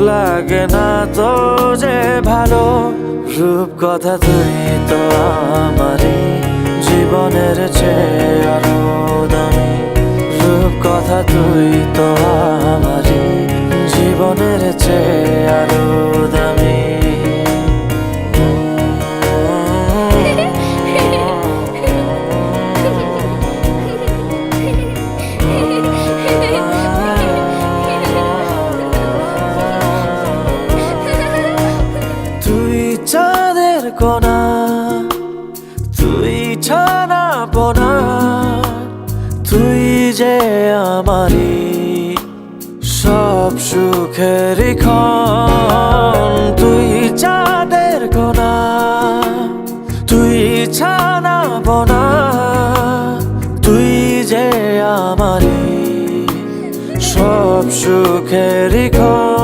লাগে না তো যে ভালো রূপ কথা তুই তো আমারই জীবনের চেয়ে আরও রূপ কথা তুই তো আমারই জীবনের চেয়ে চাঁদের কোনা তুই ছানা পোনা তুই যে আমারি সব সুখের ক্ষণ তুই চাঁদের কোনা তুই ছানা পোনা তুই যে আমারি সব সুখের ক্ষণ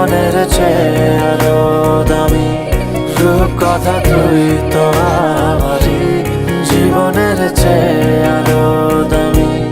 জীবনের চেয়ে দামি। রূপ কথা তুই তো আমারই জীবনের চেয়ে